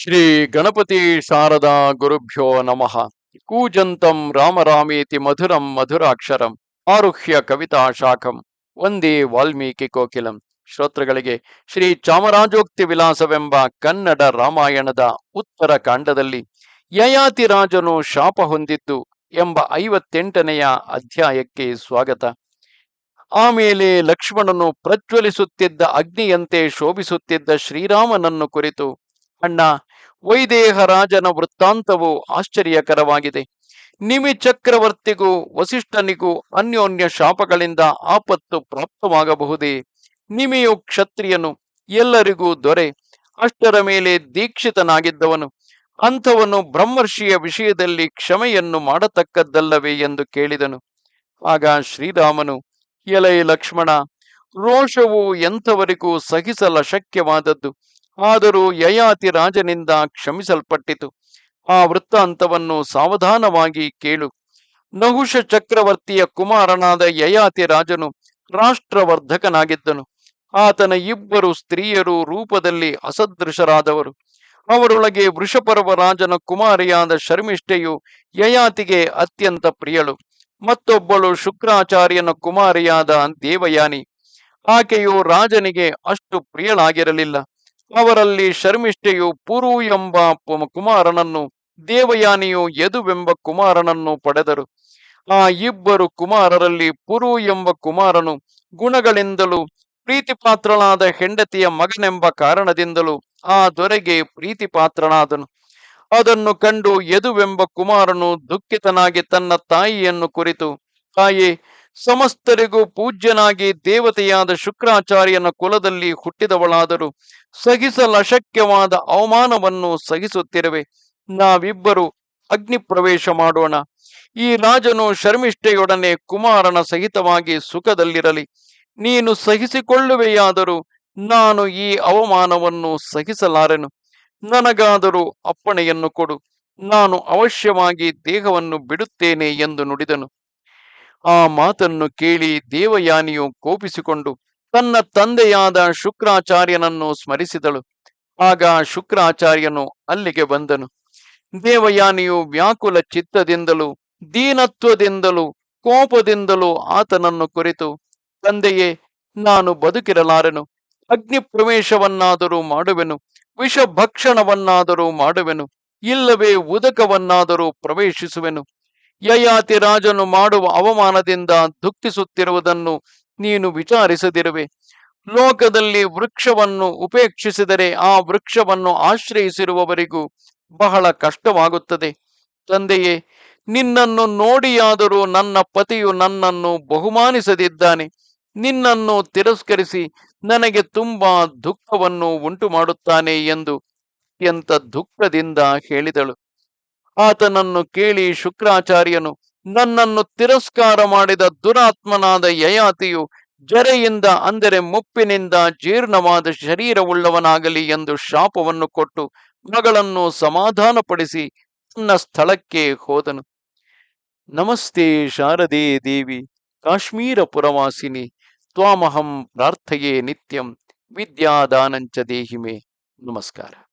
ಶ್ರೀ ಗಣಪತಿ ಶಾರದಾ ಗುರುಭ್ಯೋ ನಮಃ. ಕೂಜಂತಂ ರಾಮರಾಮೇತಿ ಮಧುರಂ ಮಧುರಾಕ್ಷರಂ ಆರುಹ್ಯ ಕವಿತಾ ಶಾಖಂ ಒಂದೇ ವಾಲ್ಮೀಕಿ ಕೋಕಿಲಂ. ಶ್ರೋತೃಗಳಿಗೆ ಶ್ರೀ ಚಾಮರಾಜೋಕ್ತಿ ವಿಲಾಸವೆಂಬ ಕನ್ನಡ ರಾಮಾಯಣದ ಉತ್ತರ ಕಾಂಡದಲ್ಲಿ ಯಯಾತಿ ರಾಜನು ಶಾಪ ಹೊಂದಿದ್ದು ಎಂಬ ಐವತ್ತೆಂಟನೆಯ ಅಧ್ಯಾಯಕ್ಕೆ ಸ್ವಾಗತ. ಆಮೇಲೆ ಲಕ್ಷ್ಮಣನು ಪ್ರಜ್ವಲಿಸುತ್ತಿದ್ದ ಅಗ್ನಿಯಂತೆ ಶೋಭಿಸುತ್ತಿದ್ದ ಶ್ರೀರಾಮನನ್ನು ಕುರಿತು, ಅಣ್ಣ ವೈದೇಹ ರಾಜನ ವೃತ್ತಾಂತವು ಆಶ್ಚರ್ಯಕರವಾಗಿದೆ. ನಿಮಿ ಚಕ್ರವರ್ತಿಗೂ ವಸಿಷ್ಠನಿಗೂ, ಅನ್ಯೋನ್ಯ ಶಾಪಗಳಿಂದ ಆಪತ್ತು ಪ್ರಾಪ್ತವಾಗಬಹುದೇ? ನಿಮಿಯು ಕ್ಷತ್ರಿಯನು ಎಲ್ಲರಿಗೂ ದೊರೆ. ಅಷ್ಟರ ಮೇಲೆ ದೀಕ್ಷಿತನಾಗಿದ್ದವನು. ಅಂಥವನು ಬ್ರಹ್ಮರ್ಷಿಯ ವಿಷಯದಲ್ಲಿ ಕ್ಷಮೆಯನ್ನು ಮಾಡತಕ್ಕದ್ದಲ್ಲವೇ ಎಂದು ಕೇಳಿದನು. ಆಗ ಶ್ರೀರಾಮನು, ಎಲೈ ಲಕ್ಷ್ಮಣ, ರೋಷವು ಎಂಥವರಿಗೂ ಸಹಿಸಲ ಶಕ್ಯವಾದದ್ದು. ಆದರೂ ಯಯಾತಿ ರಾಜನಿಂದ ಕ್ಷಮಿಸಲ್ಪಟ್ಟಿತು. ಆ ವೃತ್ತಾಂತವನ್ನು ಸಾವಧಾನವಾಗಿ ಕೇಳು. ನಹುಷ ಚಕ್ರವರ್ತಿಯ ಕುಮಾರನಾದ ಯಯಾತಿ ರಾಜನು ರಾಷ್ಟ್ರವರ್ಧಕನಾಗಿದ್ದನು. ಆತನ ಇಬ್ಬರು ಸ್ತ್ರೀಯರು ರೂಪದಲ್ಲಿ ಅಸದೃಶರಾದವರು. ಅವರೊಳಗೆ ವೃಷಪರ್ವ ರಾಜನ ಕುಮಾರಿಯಾದ ಶರ್ಮಿಷ್ಠೆಯು ಯಯಾತಿಗೆ ಅತ್ಯಂತ ಪ್ರಿಯಳು. ಮತ್ತೊಬ್ಬಳು ಶುಕ್ರಾಚಾರ್ಯನ ಕುಮಾರಿಯಾದ ದೇವಯಾನಿ. ಆಕೆಯು ರಾಜನಿಗೆ ಅಷ್ಟು ಪ್ರಿಯಳಾಗಿರಲಿಲ್ಲ. ಅವರಲ್ಲಿ ಶರ್ಮಿಷ್ಠೆಯು ಪುರು ಎಂಬ ಕುಮಾರನನ್ನು, ದೇವಯಾನಿಯು ಯದುವೆಂಬ ಕುಮಾರನನ್ನು ಪಡೆದರು. ಆ ಇಬ್ಬರು ಕುಮಾರರಲ್ಲಿ ಪುರು ಎಂಬ ಕುಮಾರನು ಗುಣಗಳಿಂದಲೂ ಪ್ರೀತಿಪಾತ್ರನಾದ ಹೆಂಡತಿಯ ಮಗನೆಂಬ ಕಾರಣದಿಂದಲೂ ಆ ದೊರೆಗೆ ಪ್ರೀತಿಪಾತ್ರನಾದನು ಅದನ್ನು ಕಂಡು ಯದುವೆಂಬ ಕುಮಾರನು ದುಃಖಿತನಾಗಿ ತನ್ನ ತಾಯಿಯನ್ನು ಕುರಿತು, ತಾಯಿ ಸಮಸ್ತರಿಗೂ ಪೂಜ್ಯನಾಗಿ ದೇವತೆಯಾದ ಶುಕ್ರಾಚಾರ್ಯನ ಕುಲದಲ್ಲಿ ಹುಟ್ಟಿದವಳಾದರೂ ಸಹಿಸಲಶಕ್ಯವಾದ ಅವಮಾನವನ್ನು ಸಹಿಸುತ್ತಿರುವೆ. ನಾವಿಬ್ಬರು ಅಗ್ನಿ ಪ್ರವೇಶ ಮಾಡೋಣ. ಈ ರಾಜನು ಶರ್ಮಿಷ್ಠೆಯೊಡನೆ ಕುಮಾರನ ಸಹಿತವಾಗಿ ಸುಖದಲ್ಲಿರಲಿ. ನೀನು ಸಹಿಸಿಕೊಳ್ಳುವೆಯಾದರೂ ನಾನು ಈ ಅವಮಾನವನ್ನು ಸಹಿಸಲಾರೆನು. ನನಗಾದರೂ ಅಪ್ಪಣೆಯನ್ನು ಕೊಡು. ನಾನು ಅವಶ್ಯವಾಗಿ ದೇಹವನ್ನು ಬಿಡುತ್ತೇನೆ ಎಂದು ನುಡಿದನು. ಆ ಮಾತನ್ನು ಕೇಳಿ ದೇವಯಾನಿಯು ಕೋಪಿಸಿಕೊಂಡು ತನ್ನ ತಂದೆಯಾದ ಶುಕ್ರಾಚಾರ್ಯನನ್ನು ಸ್ಮರಿಸಿದಳು. ಆಗ ಶುಕ್ರಾಚಾರ್ಯನು ಅಲ್ಲಿಗೆ ಬಂದನು. ದೇವಯಾನಿಯು ವ್ಯಾಕುಲ ಚಿತ್ತದಿಂದಲೂ, ದೀನತ್ವದಿಂದಲೂ, ಕೋಪದಿಂದಲೂ ಆತನನ್ನು ಕುರಿತು, ತಂದೆಯೇ, ನಾನು ಬದುಕಿರಲಾರೆನು. ಅಗ್ನಿ ಪ್ರವೇಶವನ್ನಾದರೂ ಮಾಡುವೆನು. ವಿಷಭಕ್ಷಣವನ್ನಾದರೂ ಮಾಡುವೆನು. ಇಲ್ಲವೇ ಉದಕವನ್ನಾದರೂ ಪ್ರವೇಶಿಸುವೆನು. ಯಯಾತಿ ರಾಜನು ಮಾಡುವ ಅವಮಾನದಿಂದ ದುಃಖಿಸುತ್ತಿರುವುದನ್ನು ನೀನು ವಿಚಾರಿಸದಿರುವೆ. ಲೋಕದಲ್ಲಿ ವೃಕ್ಷವನ್ನು ಉಪೇಕ್ಷಿಸಿದರೆ ಆ ವೃಕ್ಷವನ್ನು ಆಶ್ರಯಿಸಿರುವವರಿಗೂ ಬಹಳ ಕಷ್ಟವಾಗುತ್ತದೆ. ತಂದೆಯೇ, ನಿನ್ನನ್ನು ನೋಡಿಯಾದರೂ ನನ್ನ ಪತಿಯು ನನ್ನನ್ನು ಬಹುಮಾನಿಸದಿದ್ದಾನೆ. ನಿನ್ನನ್ನು ತಿರಸ್ಕರಿಸಿ ನನಗೆ ತುಂಬಾ ದುಃಖವನ್ನು ಉಂಟು ಮಾಡುತ್ತಾನೆ ಎಂದು ಅತ್ಯಂತ ದುಃಖದಿಂದ ಹೇಳಿದಳು. ಆತನನ್ನು ಕೇಳಿ ಶುಕ್ರಾಚಾರ್ಯನು, ನನ್ನನ್ನು ತಿರಸ್ಕಾರ ಮಾಡಿದ ದುರಾತ್ಮನಾದ ಯಯಾತಿಯು ಜರೆಯಿಂದ ಅಂದರೆ ಮುಪ್ಪಿನಿಂದ ಜೀರ್ಣವಾದ ಶರೀರವುಳ್ಳವನಾಗಲಿ ಎಂದು ಶಾಪವನ್ನು ಕೊಟ್ಟು ಮಗಳನ್ನು ಸಮಾಧಾನಪಡಿಸಿ ತನ್ನ ಸ್ಥಳಕ್ಕೆ ಹೋದನು. ನಮಸ್ತೆ ಶಾರದೆ ದೇವಿ, ಕಾಶ್ಮೀರ ಪುರವಾಸಿನಿ, ತ್ವಾಮಹಂ ಪ್ರಾರ್ಥೆಯೇ ನಿತ್ಯಂ, ವಿದ್ಯಾದಾನಂಚ ದೇಹಿಮೆ. ನಮಸ್ಕಾರ.